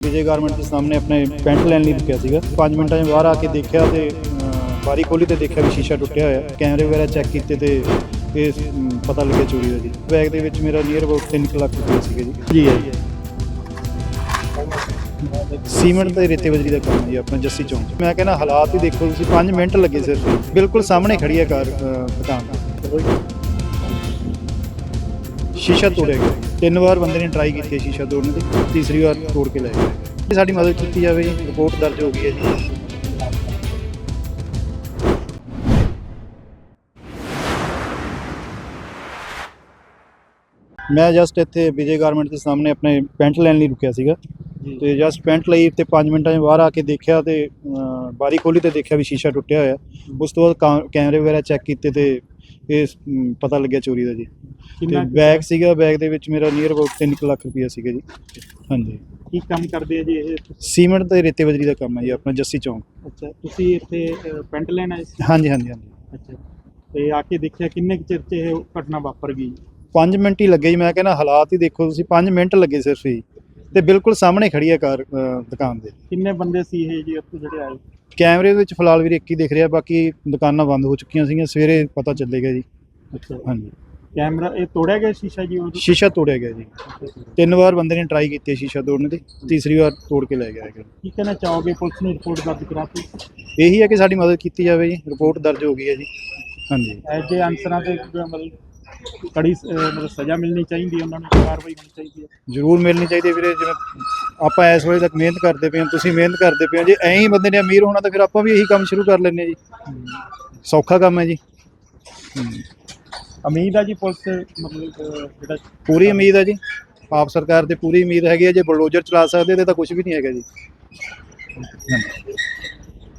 Vijay garment ਦੇ ਸਾਹਮਣੇ ਆਪਣੇ ਪੈਂਟ ਲੈਣ ਲਈ ਰੁਕਿਆ ਸੀਗਾ। 5 ਮਿੰਟਾਂ 'ਚ ਬਾਹਰ ਆ ਕੇ ਦੇਖਿਆ ਤੇ ਬਾਰੀ ਖੋਲੀ ਤੇ ਦੇਖਿਆ ਵੀ ਸ਼ੀਸ਼ਾ ਟੁੱਟਿਆ ਹੋਇਆ। ਕੈਮਰੇ ਵਗੈਰਾ ਚੈੱਕ ਕੀਤੇ ਤੇ ਇਹ ਪਤਾ ਲੱਗਿਆ ਚੋਰੀ ਦਾ ਜੀ। ਬੈਗ ਦੇ ਵਿੱਚ ਮੇਰਾ ਨੀਅਰ ਅਬਾਊਟ 3 ਲੱਖ ਰੁਪਏ ਸੀਗੇ ਜੀ। ਜੀ ਹੈ ਸੀਮੈਂਟ ਤੇ ਰੇਤੇ ਬਜਰੀ ਦਾ ਕੰਮ ਜੀ ਆਪਣਾ ਜੱਸੀ ਚੌਂਕ ਮੈਂ ਕਹਿੰਦਾ ਹਾਲਾਤ ਹੀ ਦੇਖੋ ਤੁਸੀਂ 5 ਮਿੰਟ ਲੱਗੇ ਸਿਰਫ। ਬਿਲਕੁਲ ਸਾਹਮਣੇ ਖੜੀ ਹੈ ਕਾਰ ਅਹ, ਸ਼ੀਸ਼ਾ ਤੋੜਿਆ ਗਿਆ। ਤਿੰਨ ਵਾਰ ਬੰਦੇ ਨੇ ਟਰਾਈ ਕੀਤੀ ਹੈ ਸ਼ੀਸ਼ਾ ਤੋੜਨ ਦੀ ਤੀਸਰੀ ਵਾਰ ਤੋੜ ਕੇ ਲੈ ਗਿਆ ਸਾਡੀ ਮਦਦ ਕੀਤੀ ਜਾਵੇ ਜੀ ਰਿਪੋਰਟ ਦਰਜ ਹੋ ਗਈ ਹੈ ਜੀ। ਮੈਂ ਜਸਟ ਇੱਥੇ ਵਿਜੇ ਗਾਰਮੈਂਟ ਦੇ ਸਾਹਮਣੇ ਆਪਣੇ ਪੈਂਟ ਲੈਣ ਲਈ ਰੁਕਿਆ ਸੀਗਾ। ਤੇ ਜਸਟ ਪੈਂਟ ਲਈ ਤੇ 5 ਮਿੰਟਾਂ 'ਚ ਬਾਹਰ ਆ ਕੇ ਦੇਖਿਆ ਤੇ ਬਾਰੀ ਖੋਲੀ ਤੇ ਦੇਖਿਆ ਵੀ ਸ਼ੀਸ਼ਾ ਟੁੱਟਿਆ ਹੋਇਆ। ਉਸ ਤੋਂ ਬਾਅਦ ਕੈਮਰੇ ਵਗੈਰਾ ਚੈੱਕ ਕੀਤੇ ਤੇ ਇਹ ਪਤਾ ਲੱਗਿਆ ਚੋਰੀ ਦਾ ਜੀ। ਤੇ ਕਿੰਨਾ ਬੈਗ ਸੀਗਾ ਬੈਗ ਦੇ ਵਿੱਚ ਮੇਰਾ ਨੀਅਰ ਅਬਾਊਟ 3 ਲੱਖ ਰੁਪਇਆ ਸੀਗਾ ਜੀ। ਹਾਂਜੀ। ਕੀ ਕੰਮ ਕਰਦੇ ਆ ਜੀ ਇਹ? ਸੀਮੈਂਟ ਤੇ ਰੇਤੇ ਬਜਰੀ ਦਾ ਕੰਮ ਹੈ ਜੀ ਆਪਣਾ ਜੱਸੀ ਚੌਂਕ। ਅੱਛਾ ਤੁਸੀਂ ਇੱਥੇ ਅ, ਪੈਂਟ ਲੈਣ ਆਏ ਸੀ? ਹਾਂਜੀ ਹਾਂਜੀ ਹਾਂਜੀ। ਅੱਛਾ। ਤੇ ਆ ਕੇ ਦੇਖਿਆ ਕਿੰਨੇ ਕੁ ਚਿਰ 'ਚ ਇਹ ਘਟਨਾ ਵਾਪਰ ਗਈ? 5 ਮਿੰਟ ਹੀ ਲੱਗੇ ਜੀ ਮੈਂ ਕਹਿੰਦਾ ਹਾਲਾਤ ਹੀ ਦੇਖੋ ਤੁਸੀਂ 5 ਮਿੰਟ ਲੱਗੇ ਸਿਰਫ ਹੀ। ਤੇ ਬਿਲਕੁਲ ਸਾਹਮਣੇ ਖੜੀ ਹੈ ਕਾਰ ਦੁਕਾਨ ਦੇ। ਕਿੰਨੇ ਬੰਦੇ ਸੀ ਇਹ ਜੀ ਉੱਥੇ ਜਿਹੜੇ ਆਏ? ਕੈਮਰੇ ਵਿੱਚ ਫਿਲਹਾਲ ਵੀਰੇ ਇੱਕ ਹੀ ਦਿਖ ਰਿਹਾ ਬਾਕੀ ਦੁਕਾਨਾਂ ਬੰਦ ਹੋ ਚੁੱਕੀਆਂ ਸੀਗੀਆਂ ਸਵੇਰੇ ਪਤਾ ਚੱਲੇਗਾ ਜੀ। ਅੱਛਾ। ਹਾਂਜੀ। ਕੈਮਰਾ ਇਹ ਤੋੜਿਆ ਗਿਆ ਸ਼ੀਸ਼ਾ ਜੀ ਉਹ ਸ਼ੀਸ਼ਾ ਤੋੜਿਆ ਗਿਆ ਜੀ। ਤਿੰਨ ਵਾਰ ਬੰਦੇ ਨੇ ਟਰਾਈ ਕੀਤੀ ਹੈ ਸ਼ੀਸ਼ਾ ਤੋੜਨ ਦੀ ਤੀਸਰੀ ਵਾਰ ਤੋੜ ਕੇ ਲੈ ਗਿਆ ਹੈਗਾ। ਕੀ ਕਹਿਣਾ ਚਾਹੋਗੇ? ਪੁਲਿਸ ਨੂੰ ਰਿਪੋਰਟ ਦਰਜ ਕਰਾਤੀ ਇਹੀ ਹੈ ਕਿ ਸਾਡੀ ਮਦਦ ਕੀਤੀ ਜਾਵੇ ਜੀ ਰਿਪੋਰਟ ਦਰਜ ਹੋ ਗਈ ਹੈ ਜੀ। ਹਾਂਜੀ। ਐਜੇ ਅਨਸਰਾਂ ਤੇ ਮਤਲਬ ਕੜੀ ਮਤਲਬ ਸਜ਼ਾ ਮਿਲਣੀ ਚਾਹੀਦੀ ਹੈ ਉਹਨਾਂ ਨੂੰ ਕਾਰਵਾਈ ਹੋਣੀ ਚਾਹੀਦੀ ਹੈ। ਜ਼ਰੂਰ ਮਿਲਣੀ ਚਾਹੀਦੀ ਹੈ ਵੀਰੇ ਜਿਵੇਂ ਆਪਾਂ ਇਸ ਵੇਲੇ ਤੱਕ ਮਿਹਨਤ ਕਰਦੇ ਪਏ ਹਾਂ ਤੁਸੀਂ ਮਿਹਨਤ ਕਰਦੇ ਪਏ ਹੋ ਜੇ ਐਂ ਹੀ ਬੰਦੇ ਨੇ ਅਮੀਰ ਹੋਣਾ ਤਾਂ ਫਿਰ ਆਪਾਂ ਵੀ ਇਹੀ ਕੰਮ ਸ਼ੁਰੂ ਕਰ ਲੈਂਦੇ ਹਾਂ ਜੀ। ਸੌਖਾ ਕੰਮ ਹੈ ਜੀ। ਉਮੀਦ ਆ ਜੀ ਪੁਲਿਸ ਮਤਲਬ ਜਿਹੜਾ ਪੂਰੀ ਉਮੀਦ ਹੈ ਜੀ। ਆਪ ਸਰਕਾਰ ਤੇ ਪੂਰੀ ਉਮੀਦ ਹੈਗੀ ਹੈ ਜੇ ਬਲਡੋਜ਼ਰ ਚਲਾ ਸਕਦੇ ਤੇ ਤਾਂ ਕੁਝ ਵੀ ਨਹੀਂ ਹੈਗਾ ਜੀ।